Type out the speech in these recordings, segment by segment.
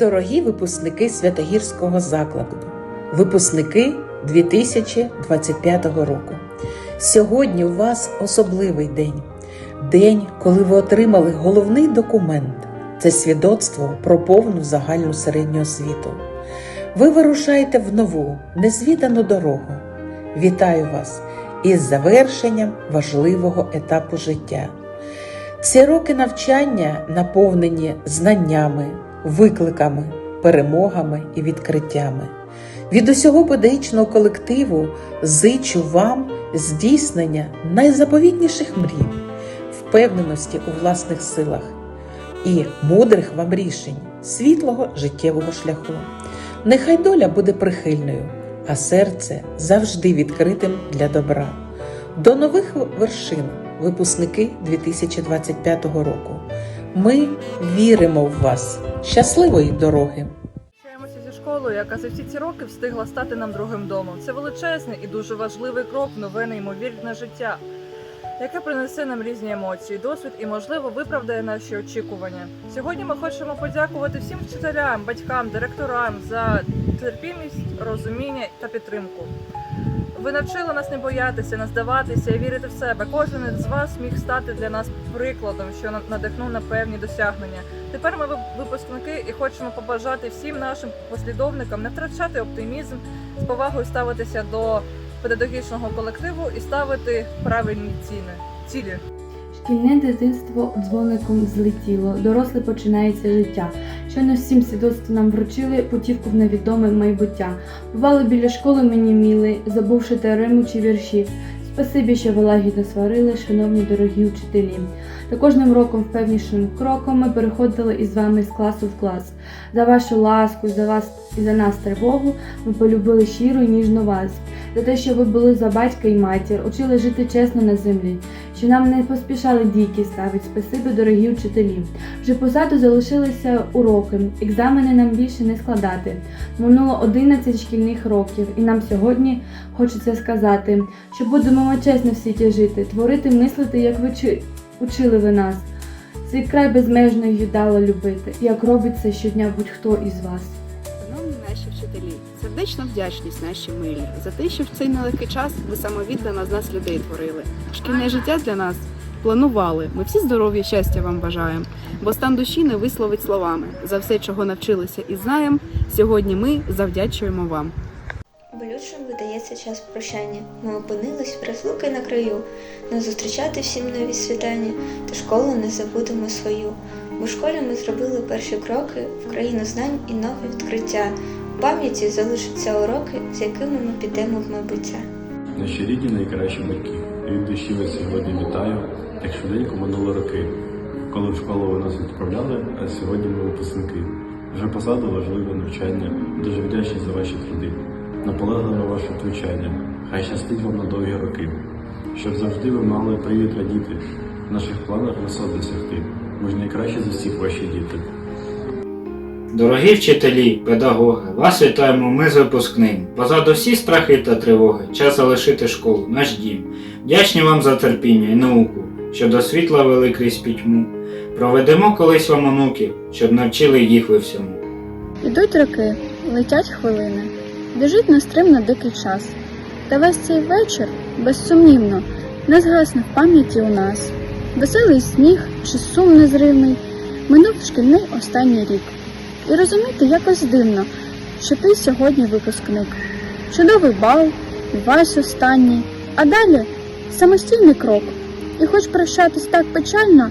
Дорогі випускники Святогірського закладу, випускники 2025 року. Сьогодні у вас особливий день. День, коли ви отримали головний документ це свідоцтво про повну загальну середню освіту. Ви вирушаєте в нову, незвідану дорогу. Вітаю вас із завершенням важливого етапу життя. Ці роки навчання наповнені знаннями, викликами, перемогами і відкриттями. Від усього педагогічного колективу зичу вам здійснення найзаповітніших мрій, впевненості у власних силах і мудрих вам рішень світлого життєвого шляху. Нехай доля буде прихильною, а серце завжди відкритим для добра. До нових вершин, випускники 2025 року. Ми віримо в вас. Щасливої дороги! Зі школою, яка за всі ці роки встигла стати нам другим домом. Це величезний і дуже важливий крок в нове неймовірне життя, яке принесе нам різні емоції, досвід і, можливо, виправдає наші очікування. Сьогодні ми хочемо подякувати всім вчителям, батькам, директорам за терпімість, розуміння та підтримку. Ви навчили нас не боятися, не здаватися і вірити в себе. Кожен з вас міг стати для нас прикладом, що на- надихнув на певні досягнення. Тепер ми ви- випускники і хочемо побажати всім нашим послідовникам не втрачати оптимізм, з повагою ставитися до педагогічного колективу і ставити правильні ціни, цілі. Шкільне дитинство дзвоником злетіло, доросле починається життя. Щойно всім свідоцтво нам вручили путівку в невідоме майбуття. Бували біля школи мені міли, забувши теорему чи вірші. Спасибі, що ви лагідно сварили, шановні дорогі вчителі. Та кожним роком впевнішим кроком ми переходили із вами з класу в клас. За вашу ласку, за вас і за нас тривогу ми полюбили щиро і ніжно вас. За те, що ви були за батька і матір, учили жити чесно на землі що нам не поспішали дійки ставить. Спасибі, дорогі вчителі. Вже позаду залишилися уроки, екзамени нам більше не складати. Минуло 11 шкільних років, і нам сьогодні хочеться сказати, що будемо ми чесно в світі жити, творити, мислити, як ви чи- учили ви нас. Свій край безмежно й віддало любити, як робить це щодня будь-хто із вас. Сердечна вдячність наші милі за те, що в цей нелегкий час ви самовіддано з нас людей творили. Шкільне життя для нас планували. Ми всі здоров'я, щастя вам бажаємо, бо стан душі не висловить словами. За все, чого навчилися і знаємо, сьогодні ми завдячуємо вам. Болючим видається час прощання. Ми опинились в розлуки на краю, не зустрічати всім нові світання, та школу не забудемо свою. В школі ми зробили перші кроки в країну знань і нові відкриття. Пам'яті залишаться уроки, з якими ми підемо в майбуття. Наші рідні найкращі батьки. Від душі вас сьогодні вітаю, як швиденько минули роки. Коли в школу ви нас відправляли, а сьогодні ми випускники. Вже позаду важливе навчання, дуже вдячні за ваші труди. Наполегливе ваше втручання. Хай щастить вам на довгі роки. Щоб завжди ви мали привід радіти, в наших планах висот досягти. Ми ж найкращі з усіх ваші діти. Дорогі вчителі, педагоги, вас вітаємо ми з випускним. Позаду всі страхи та тривоги, час залишити школу, наш дім. Вдячні вам за терпіння і науку, що до світла вели крізь пітьму. Проведемо колись вам онуків, щоб навчили їх ви всьому. Ідуть роки, летять хвилини, біжить нестримно дикий час. Та весь цей вечір, безсумнівно, не згасне в пам'яті у нас. Веселий сміх чи сум незривний, минув шкільний останній рік. І розуміти якось дивно, що ти сьогодні випускник. Чудовий бал, і вальс останній, а далі самостійний крок. І хоч прощатись так печально,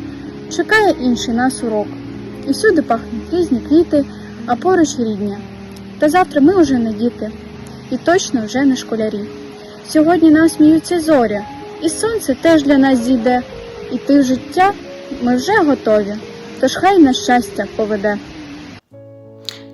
чекає інший нас урок. І всюди пахнуть різні квіти, а поруч рідня. Та завтра ми вже не діти, і точно вже не школярі. Сьогодні нам сміються зорі, і сонце теж для нас зійде, іти в життя ми вже готові, тож хай на щастя поведе.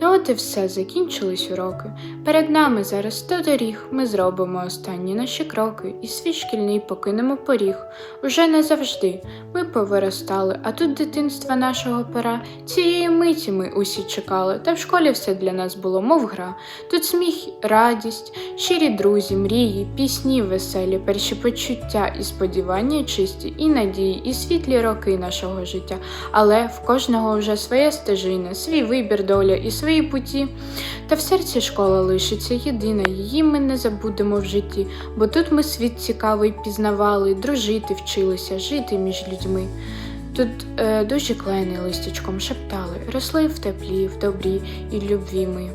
Ну от і все, закінчились уроки. Перед нами зараз сто доріг. Ми зробимо останні наші кроки, і свій шкільний покинемо поріг. Уже не завжди. Ми повиростали, а тут дитинства нашого пора. Цієї миті ми усі чекали, та в школі все для нас було, мов гра. Тут сміх, радість, щирі друзі, мрії, пісні веселі, перші почуття і сподівання чисті, і надії, і світлі роки нашого життя. Але в кожного вже своя стежина, свій вибір, доля і свої путі. Та в серці школа лишиться єдина, її ми не забудемо в житті, бо тут ми світ цікавий пізнавали, дружити вчилися, жити між людьми. Тут е, дуже клени листячком шептали, росли в теплі, в добрі і любві ми.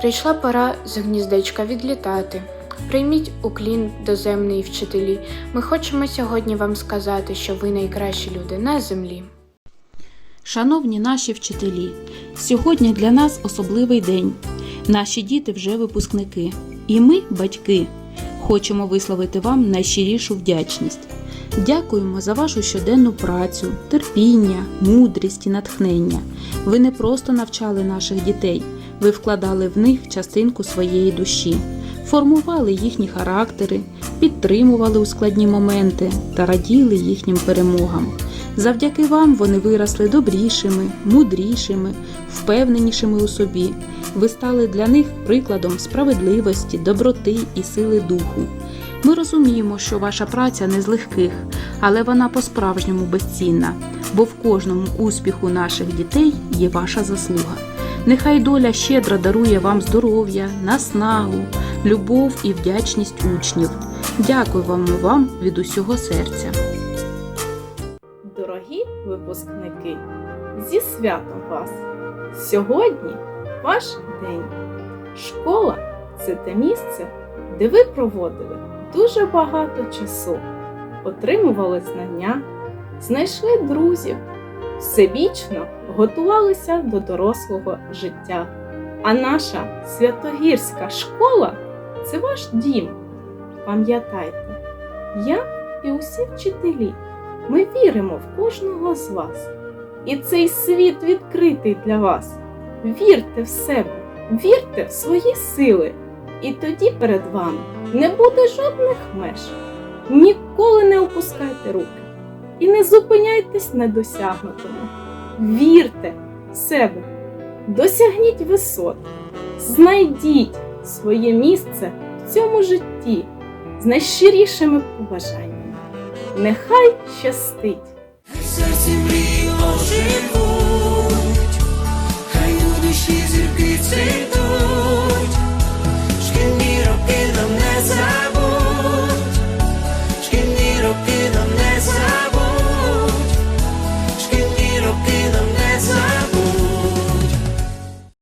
Прийшла пора з гніздечка відлітати. Прийміть уклін доземний вчителі. Ми хочемо сьогодні вам сказати, що ви найкращі люди на землі. Шановні наші вчителі, сьогодні для нас особливий день. Наші діти вже випускники, і ми, батьки, хочемо висловити вам найщирішу вдячність. Дякуємо за вашу щоденну працю, терпіння, мудрість і натхнення. Ви не просто навчали наших дітей, ви вкладали в них частинку своєї душі, формували їхні характери, підтримували у складні моменти та раділи їхнім перемогам. Завдяки вам вони виросли добрішими, мудрішими, впевненішими у собі. Ви стали для них прикладом справедливості, доброти і сили духу. Ми розуміємо, що ваша праця не з легких, але вона по-справжньому безцінна, бо в кожному успіху наших дітей є ваша заслуга. Нехай доля щедро дарує вам здоров'я, наснагу, любов і вдячність учнів. Дякуємо вам від усього серця. Випускники, зі святом вас! Сьогодні ваш день. Школа це те місце, де ви проводили дуже багато часу, отримували знання, знайшли друзів, всебічно готувалися до дорослого життя. А наша святогірська школа це ваш дім. Пам'ятайте, я і усі вчителі. Ми віримо в кожного з вас. І цей світ відкритий для вас. Вірте в себе, вірте в свої сили. І тоді перед вами не буде жодних меж. Ніколи не опускайте руки і не зупиняйтесь на досягнутому. Вірте в себе, досягніть висот, знайдіть своє місце в цьому житті з найщирішими побажаннями. Нехай щастить!